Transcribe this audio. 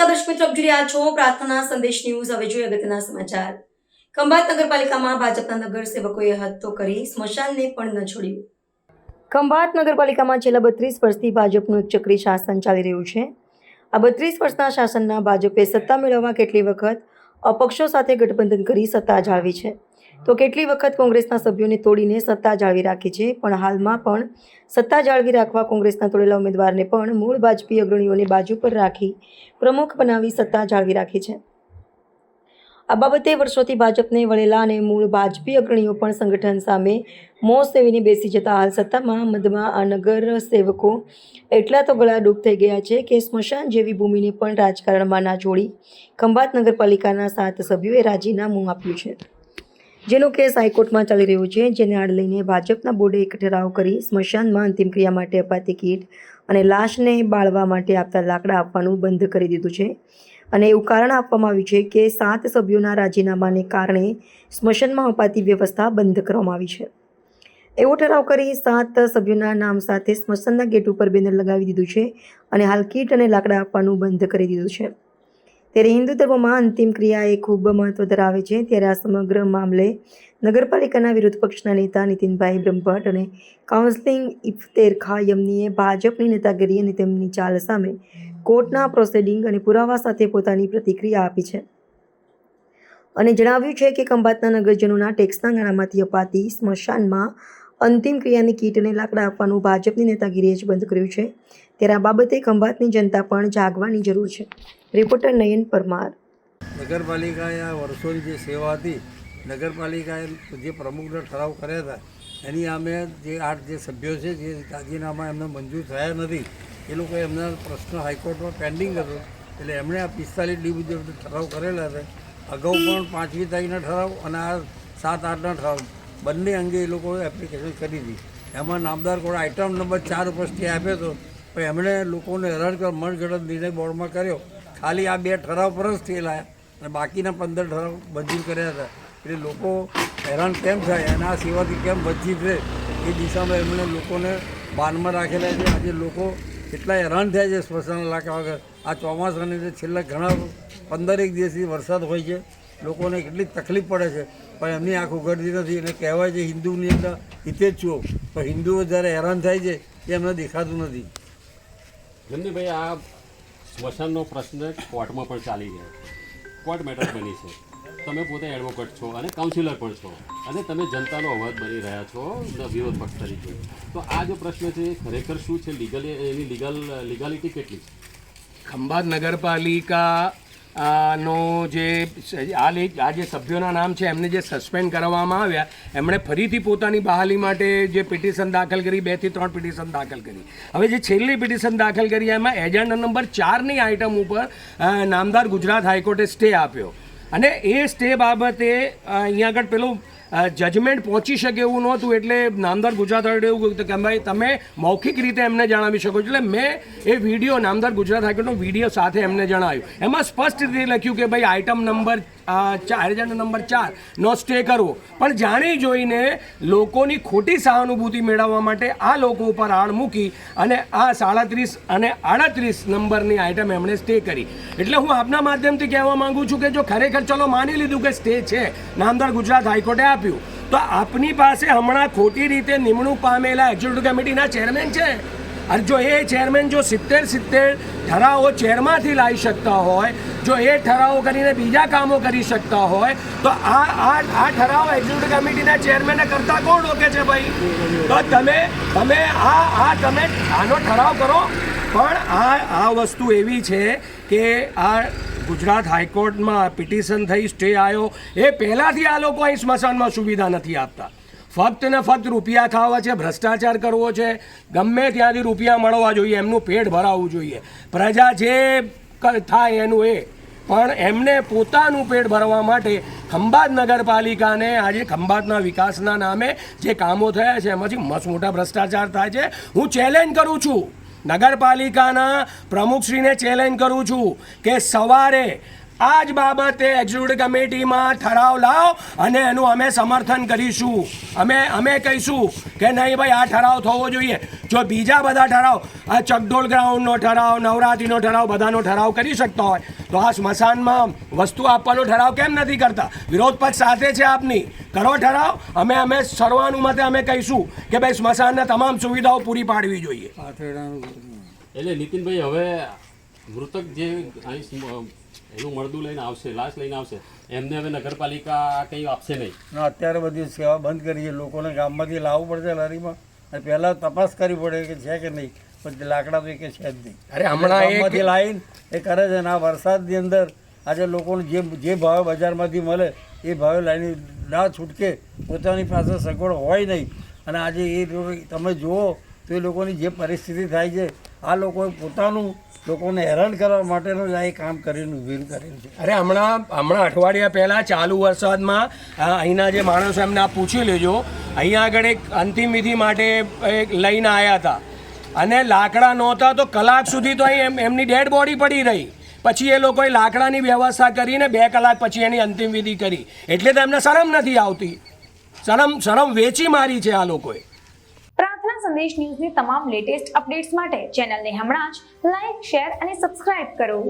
નમસ્કાર દર્શક મિત્રો, આપ રહ્યા છો પ્રાર્થના સંદેશ ન્યૂઝ. હવે જોઈએ અગત્યના સમાચાર. ખંભાત નગરપાલિકામાં ભાજપના નગરસેવકોએ હત્તો કરી સ્મશાનને પણ ન છોડ્યું. ખંભાત નગરપાલિકામાં છેલ્લા બત્રીસ વર્ષથી ભાજપનું એક ચક્રી શાસન ચાલી રહ્યું છે. આ બત્રીસ વર્ષના શાસનના ભાજપે સત્તા મેળવવા કેટલી વખત અપક્ષો સાથે ગઠબંધન કરી સત્તા જાળવી છે. તો કેટલી વખત કોંગ્રેસના સભ્યોને તોડીને સત્તા જાળવી રાખી છે? પણ હાલમાં પણ સત્તા જાળવી રાખવા કોંગ્રેસના તોડેલા ઉમેદવારને પણ મૂળ ભાજપી અગ્રણીઓની બાજુ પર રાખી પ્રમુખ બનાવી સત્તા જાળવી રાખી છે. આ બાબતે વર્ષોથી ભાજપને વળેલા અને મૂળ ભાજપી અગ્રણીઓ પણ સંગઠન સામે મોં સેવીને બેસી જતા હાલ સત્તામાં, મધમાં આ નગર સેવકો એટલા તો ગળા ડૂબ થઈ ગયા છે કે સ્મશાન જેવી ભૂમિને પણ રાજકારણમાં ના જોડી ખંભાત નગરપાલિકાના સાત સભ્યોએ રાજીનામું આપ્યું છે. જેનો કેસ હાઈકોર્ટમાં ચાલી રહ્યો છે, જેને આડ લઈને ભાજપના બોર્ડે એક ઠરાવ કરી સ્મશાનમાં અંતિમ ક્રિયા માટે અપાતી કીટ અને લાશને બાળવા માટે આપતા લાકડા આપવાનું બંધ કરી દીધું છે. અને એવું કારણ આપવામાં આવ્યું છે કે સાત સભ્યોના રાજીનામાને કારણે સ્મશાનમાં અપાતી વ્યવસ્થા બંધ કરવામાં આવી છે. એવો ઠરાવ કરી સાત સભ્યોના નામ સાથે સ્મશાનના ગેટ ઉપર બેનર લગાવી દીધું છે અને હાલ કીટ અને લાકડા આપવાનું બંધ કરી દીધું છે. ત્યારે હિન્દુ ધર્મમાં અંતિમ ક્રિયા એ ખૂબ મહત્વ ધરાવે છે ત્યારે આ સમગ્ર મામલે નગરપાલિકાના વિરોધ પક્ષના નેતા નીતિનભાઈ બ્રહ્મભટ્ટ અને કાઉન્સિલિંગ ઇફતેર ખાયમનીએ ભાજપની નેતાગીરી અને તેમની ચાલ સામે કોર્ટના પ્રોસેડિંગ અને પુરાવા સાથે પોતાની પ્રતિક્રિયા આપી છે. અને જણાવ્યું છે કે ખંભાતના નગરજનોના ટેક્સના નાણાંમાંથી અપાતી સ્મશાનમાં અંતિમ ક્રિયાની કીટ અને લાકડા આપવાનું ભાજપની નેતાગીરીએ જ બંધ કર્યું છે. ત્યારે આ બાબતે ખંભાતની જનતા પણ જાગવાની જરૂર છે. રિપોર્ટર નયન પરમાર. નગરપાલિકાએ આ વર્ષોની જે સેવા હતી, નગરપાલિકાએ જે પ્રમુખનો ઠરાવ કર્યા હતા, એની અમે જે આઠ જે સભ્યો છે, જે રાજીનામા એમને મંજૂર થયા નથી એ લોકોએ એમના પ્રશ્ન હાઈકોર્ટમાં પેન્ડિંગ હતો. એટલે એમણે આ પિસ્તાલીસ ડી મુજબ ઠરાવ કરેલા હતા અગાઉ પણ પાંચમી તારીખના ઠરાવ અને આ સાત આઠના ઠરાવ બંને અંગે એ લોકોએ એપ્લિકેશન કરી હતી. એમાં નામદાર કોડ આઇટમ નંબર ચાર ઉપર સ્ટે આપ્યો હતો. પણ એમણે લોકોને હેરાન કરવા મનગઢંત નિર્ણય બોર્ડમાં કર્યો. ખાલી આ બે ઠરાવ પર જ થયેલા અને બાકીના પંદર ઠરાવ મંજૂર કર્યા હતા. એટલે લોકો હેરાન કેમ થાય અને આ સેવાથી કેમ વંચિત રહે એ દિશામાં એમણે લોકોને બાનમાં રાખેલા છે. આજે લોકો એટલા હેરાન થયા છે સ્મશાન ઇલાકા વગર. આ ચોમાસાની અંદર છેલ્લા ઘણા પંદરેક દિવસથી વરસાદ હોય છે. લોકોને કેટલી તકલીફ પડે છે. પણ એમની આંખ ઉઘડતી નથી. અને કહેવાય છે હિન્દુની અંદર હિતે જ છો પણ હિન્દુઓ જ્યારે હેરાન થાય છે, એ એમને દેખાતું નથી. ભાઈ આ સ્મશાનનો પ્રશ્ન કોર્ટમાં પણ ચાલી ગયો. કોર્ટ મેટર બની છે. તમે પોતે એડવોકેટ છો અને કાઉન્સિલર પણ છો અને તમે જનતાનો અવાજ બની રહ્યા છો વિરોધ પક્ષ તરીકે. તો આ જે પ્રશ્ન છે, ખરેખર શું છે? લીગલ એની લીગલ લીગાલિટી કેટલી છે? ખંભાત નગરપાલિકા નો જે આ આ જે સભ્યોના નામ છે, એમને જે સસ્પેન્ડ કરવામાં આવ્યા, એમણે ફરીથી પોતાની બહાલી માટે જે પિટિશન દાખલ કરી, બેથી ત્રણ પિટિશન દાખલ કરી. હવે જે છેલ્લી પિટિશન દાખલ કરી, એમાં એજન્ડા નંબર ચારની આઇટમ ઉપર નામદાર ગુજરાત હાઈકોર્ટે સ્ટે આપ્યો. અને એ સ્ટે બાબતે અહીંયા આગળ પેલું જજમેન્ટ પહોંચી શકે એવું નહોતું એટલે નામદાર ગુજરાત હાઈકોર્ટે એવું કહ્યું કે ભાઈ તમે મૌખિક રીતે એમને જણાવી શકો છો. એટલે મેં એ વીડિયો નામદાર ગુજરાત હાઈકોર્ટનો વીડિયો સાથે એમને જણાવ્યું. એમાં સ્પષ્ટ રીતે લખ્યું કે ભાઈ આઇટમ નંબર ચાર એજન્ડા નંબર ચાર નો સ્ટે કરવો પણ જાણી જોઈને લોકોની ખોટી સહાનુભૂતિ મેળવવા માટે આ લોકો ઉપર આળ મૂકી અને આ સાડત્રીસ અને આડત્રીસ નંબરની આઇટમ એમણે સ્ટે કરી. એટલે હું આપના માધ્યમથી કહેવા માંગુ છું કે જો ખરેખર ચલો માની લીધું કે સ્ટે છે, નામદાર ગુજરાત હાઈકોર્ટે આપ્યું. તો આપની પાસે હમણાં ખોટી રીતે નિમણૂક પામેલા એક્ઝિક્યુટિવ કમિટીના ચેરમેન છે? અને જો એ ચેરમેન જો સિત્તેર સિત્તેર ઠરાવો ચેરમાંથી લાવી શકતા હોય, જો એ ઠરાવો કરીને બીજા કામો કરી શકતા હોય, તો આ આ આ ઠરાવ એક્ઝિક્યુટિવ કમિટીના ચેરમેને કરતા કોણ રોકે છે ભાઈ? તો તમે તમે આ આ તમે આનો ઠરાવ કરો. પણ આ આ વસ્તુ એવી છે કે આ ગુજરાત હાઈકોર્ટમાં પિટિશન થઈ સ્ટે આવ્યો એ પહેલાંથી આ લોકો અહીં સ્મશાનમાં સુવિધા નથી આપતા. ફક્ત ને ફક્ત રૂપિયા ખાવા છે, ભ્રષ્ટાચાર કરવો છે. ગમે ત્યાંથી રૂપિયા મળવા જોઈએ, એમનું પેટ ભરાવવું જોઈએ. પ્રજા જે થાય એનું એ. પણ એમને પોતાનું પેટ ભરવા માટે ખંભાત નગરપાલિકાને આજે ખંભાતના વિકાસના નામે જે કામો થયા છે, એમાંથી મસ્ત મોટા ભ્રષ્ટાચાર થાય છે. હું ચેલેન્જ કરું છું. નગરપાલિકાના પ્રમુખશ્રીને ચેલેન્જ કરું છું કે સવારે આ જ બાબતે એક્ઝિક્યુટિવ કમિટીમાં ઠરાવ લાવ અને એનું અમે સમર્થન કરીશું. અમે અમે કહીશું કે નહીં ભાઈ, આ ઠરાવ થવો જોઈએ. જો બીજા બધા ઠરાવ, આ ચકડોળ ગ્રાઉન્ડનો ઠરાવ, નવરાત્રિનો ઠરાવ, બધાનો ઠરાવ કરી શકતા હોય તો આ સ્મશાનમાં વસ્તુ આપવાનો ઠરાવ કેમ નથી કરતા? વિરોધ પક્ષ સાથે છે આપની. કરો ઠરાવ. અમે અમે સર્વાનુમતે અમે કહીશું કે ભાઈ સ્મશાનને તમામ સુવિધાઓ પૂરી પાડવી જોઈએ. એટલે નીતિનભાઈ હવે મૃતક જે એનું મળદું લઈને આવશે લાશ લઈને આવશે એમને હવે નગરપાલિકા કંઈ આપશે નહીં. અત્યારે બધી સેવા બંધ કરી છે. લોકોને ગામમાંથી લાવવું પડશે લારીમાં. અને પહેલાં તપાસ કરવી પડે કે છે કે નહીં. પણ લાકડા તો કે છે જ નહીં. અરે હમણાં એક લાઈન એ કરે છે અને આ વરસાદની અંદર આજે લોકોને જે જે ભાવે બજારમાંથી મળે એ ભાવે લાઈન ના છૂટકે પોતાની પાસે સગવડ હોય નહીં. અને આજે એ તમે જુઓ તો એ લોકોની જે પરિસ્થિતિ થાય છે આ લોકોએ પોતાનું લોકોને હેરાન કરવા માટેનું જ આ એ કામ કરીને ઊભી કરેલું છે. અરે હમણાં હમણાં અઠવાડિયા પહેલાં ચાલુ વરસાદમાં અહીંના જે માણસો એમને આ પૂછી લેજો. અહીંયા આગળ એક અંતિમ વિધિ માટે એક લઈને આવ્યા હતા. અને લાકડા નહોતા તો કલાક સુધી તો અહીં એમ એમની ડેડ બોડી પડી રહી. પછી એ લોકોએ લાકડાની વ્યવસ્થા કરીને બે કલાક પછી એની અંતિમ વિધિ કરી. એટલે તો એમને શરમ નથી આવતી. શરમ શરમ વેચી મારી છે આ લોકોએ. પ્રાર્થના સંદેશ ન્યૂઝની તમામ લેટેસ્ટ અપડેટ્સ માટે ચેનલને હમણાં જ લાઈક શેર અને સબસ્ક્રાઇબ કરો.